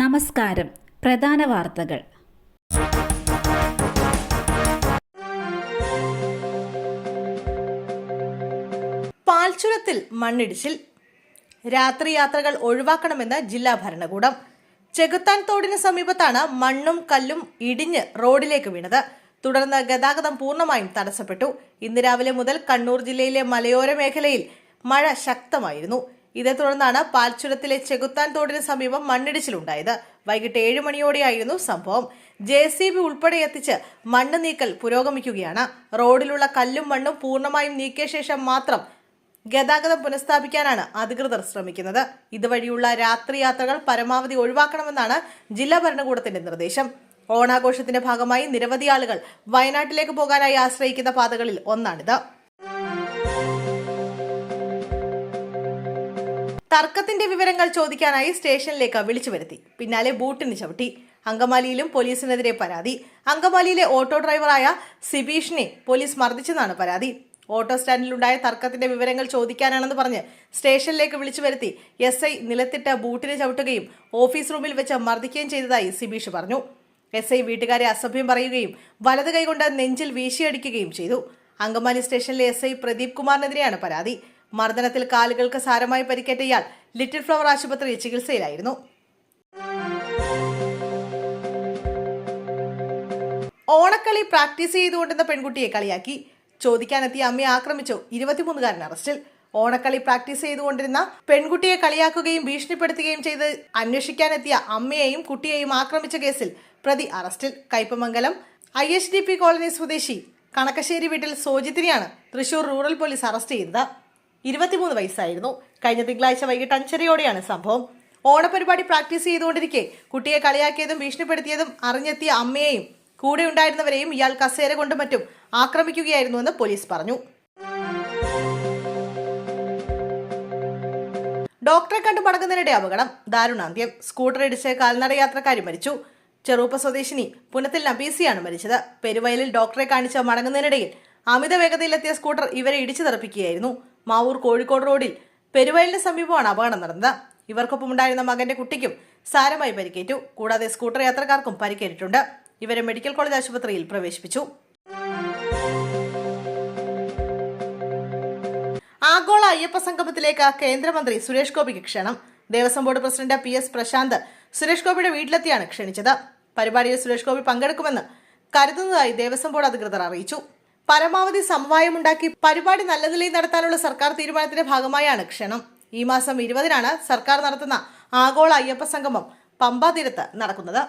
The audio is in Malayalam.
നമസ്കാരം. പ്രധാന വാർത്തകൾ. പാൽച്ചുരത്തിൽ മണ്ണിടിച്ചിൽ. രാത്രി യാത്രകൾ ഒഴിവാക്കണമെന്ന് ജില്ലാ ഭരണകൂടം. ചെകുത്താൻ തോടിന് സമീപത്താണ് മണ്ണും കല്ലും ഇടിഞ്ഞ് റോഡിലേക്ക് വീണത്. തുടർന്ന് ഗതാഗതം പൂർണമായും തടസ്സപ്പെട്ടു. ഇന്ന് രാവിലെ മുതൽ കണ്ണൂർ ജില്ലയിലെ മലയോര മേഖലയിൽ മഴ ശക്തമായിരുന്നു. ഇതേ തുടർന്നാണ് പാൽച്ചുരത്തിലെ ചെകുത്താൻ തോടിന് സമീപം മണ്ണിടിച്ചിലുണ്ടായത്. വൈകിട്ട് ഏഴ് മണിയോടെയായിരുന്നു സംഭവം. ജെ സി ബി ഉൾപ്പെടെ എത്തിച്ച് മണ്ണ് നീക്കൽ പുരോഗമിക്കുകയാണ്. റോഡിലുള്ള കല്ലും മണ്ണും പൂർണമായും നീക്കിയ ശേഷം മാത്രം ഗതാഗതം പുനഃസ്ഥാപിക്കാനാണ് അധികൃതർ ശ്രമിക്കുന്നത്. ഇതുവഴിയുള്ള രാത്രി യാത്രകൾ പരമാവധി ഒഴിവാക്കണമെന്നാണ് ജില്ലാ ഭരണകൂടത്തിന്റെ നിർദ്ദേശം. ഓണാഘോഷത്തിന്റെ ഭാഗമായി നിരവധി ആളുകൾ വയനാട്ടിലേക്ക് പോകാനായി ആശ്രയിക്കുന്ന പാതകളിൽ ഒന്നാണിത്. തർക്കത്തിന്റെ വിവരങ്ങൾ ചോദിക്കാനായി സ്റ്റേഷനിലേക്ക് വിളിച്ചു വരുത്തി. പിന്നാലെ ബൂട്ടിന് ചവിട്ടി. അങ്കമാലിയിലും പോലീസിനെതിരെ പരാതി. അങ്കമാലിയിലെ ഓട്ടോ ഡ്രൈവറായ സിബീഷിനെ പോലീസ് മർദ്ദിച്ചെന്നാണ് പരാതി. ഓട്ടോ സ്റ്റാൻഡിലുണ്ടായ തർക്കത്തിന്റെ വിവരങ്ങൾ ചോദിക്കാനാണെന്ന് പറഞ്ഞ് സ്റ്റേഷനിലേക്ക് വിളിച്ചു വരുത്തി. എസ് ഐ നിലത്തിട്ട് ബൂട്ടിന് ചവിട്ടുകയും ഓഫീസ് റൂമിൽ വെച്ച് മർദ്ദിക്കുകയും ചെയ്തതായി സിബീഷ് പറഞ്ഞു. എസ് ഐ വീട്ടുകാരെ അസഭ്യം പറയുകയും വലത് കൈകൊണ്ട് നെഞ്ചിൽ വീശിയടിക്കുകയും ചെയ്തു. അങ്കമാലി സ്റ്റേഷനിലെ എസ് ഐ പ്രദീപ് കുമാറിനെതിരെയാണ് പരാതി. മർദ്ദനത്തിൽ കാലുകൾക്ക് സാരമായി പരിക്കേറ്റ ഇയാൾ ലിറ്റിൽ ഫ്ലവർ ആശുപത്രിയിൽ ചികിത്സയിലായിരുന്നു. ഓണക്കളി പ്രാക്ടീസ് ചെയ്തുകൊണ്ടിരുന്ന പെൺകുട്ടിയെ കളിയാക്കി. ചോദിക്കാനെത്തിയ അമ്മയെ ആക്രമിച്ചു ഇരുപത്തിമൂന്നുകാരൻ അറസ്റ്റിൽ. ഓണക്കളി പ്രാക്ടീസ് ചെയ്തുകൊണ്ടിരുന്ന പെൺകുട്ടിയെ കളിയാക്കുകയും ഭീഷണിപ്പെടുത്തുകയും ചെയ്ത് അന്വേഷിക്കാനെത്തിയ അമ്മയെയും കുട്ടിയെയും ആക്രമിച്ച കേസിൽ പ്രതി അറസ്റ്റിൽ. Kaipamangalam I H D P colony സ്വദേശി കണക്കശ്ശേരി വീട്ടിൽ സോജിത്തിനെയാണ് തൃശൂർ റൂറൽ പോലീസ് അറസ്റ്റ് ചെയ്തത്. ഇരുപത്തിമൂന്ന് വയസ്സായിരുന്നു. കഴിഞ്ഞ തിങ്കളാഴ്ച വൈകിട്ട് അഞ്ചരയോടെയാണ് സംഭവം. ഓണപരിപാടി പ്രാക്ടീസ് ചെയ്തുകൊണ്ടിരിക്കെ. കുട്ടിയെ കളിയാക്കിയതും ഭീഷണിപ്പെടുത്തിയതും അറിഞ്ഞെത്തിയ അമ്മയെയും കൂടെ ഉണ്ടായിരുന്നവരെയും ഇയാൾ കസേര കൊണ്ടും മറ്റും ആക്രമിക്കുകയായിരുന്നുവെന്ന് പോലീസ് പറഞ്ഞു. ഡോക്ടറെ കണ്ടു മടങ്ങുന്നതിനിടെ അപകടം. ദാരുണാന്ത്യം. സ്കൂട്ടർ ഇടിച്ച് കാൽനട യാത്രക്കാരി മരിച്ചു. ചെറുപ്പ സ്വദേശിനി പുനത്തിൽ നബീസിയാണ് മരിച്ചത്. പെരുവയലിൽ ഡോക്ടറെ കാണിച്ച് മടങ്ങുന്നതിനിടയിൽ അമിത വേഗതയിലെത്തിയ സ്കൂട്ടർ ഇവരെ ഇടിച്ചു തെറിപ്പിക്കുകയായിരുന്നു. മാവൂർ കോഴിക്കോട് റോഡിൽ പെരുവയലിന് സമീപമാണ് അപകടം നടന്നത്. ഇവർക്കൊപ്പമുണ്ടായിരുന്ന മകന്റെ കുട്ടിക്കും സാരമായി പരിക്കേറ്റു. കൂടാതെ സ്കൂട്ടർ യാത്രക്കാർക്കും പരിക്കേറ്റിട്ടുണ്ട്. ഇവരെ മെഡിക്കൽ കോളേജ് ആശുപത്രിയിൽ പ്രവേശിപ്പിച്ചു. ആഗോള അയ്യപ്പ സംഗമത്തിലേക്ക് കേന്ദ്രമന്ത്രി സുരേഷ് ഗോപിക്ക് ക്ഷണം. Devaswom board president P S Prasanth Suresh ഗോപിയുടെ വീട്ടിലെത്തിയാണ് ക്ഷണിച്ചത്. പരിപാടിയിൽ സുരേഷ് ഗോപി പങ്കെടുക്കുമെന്ന് കരുതുന്നതായി ദേവസ്വം ബോർഡ് അധികൃതർ അറിയിച്ചു. പരമാവധി സമവായമുണ്ടാക്കി പരിപാടി നല്ല നിലയിൽ നടത്താനുള്ള സർക്കാർ തീരുമാനത്തിന്റെ ഭാഗമായാണ് ക്ഷണം. ഈ മാസം ഇരുപതിനാണ് സർക്കാർ നടത്തുന്ന ആഗോള അയ്യപ്പ സംഗമം പമ്പാതീരത്ത് നടക്കുന്നത്.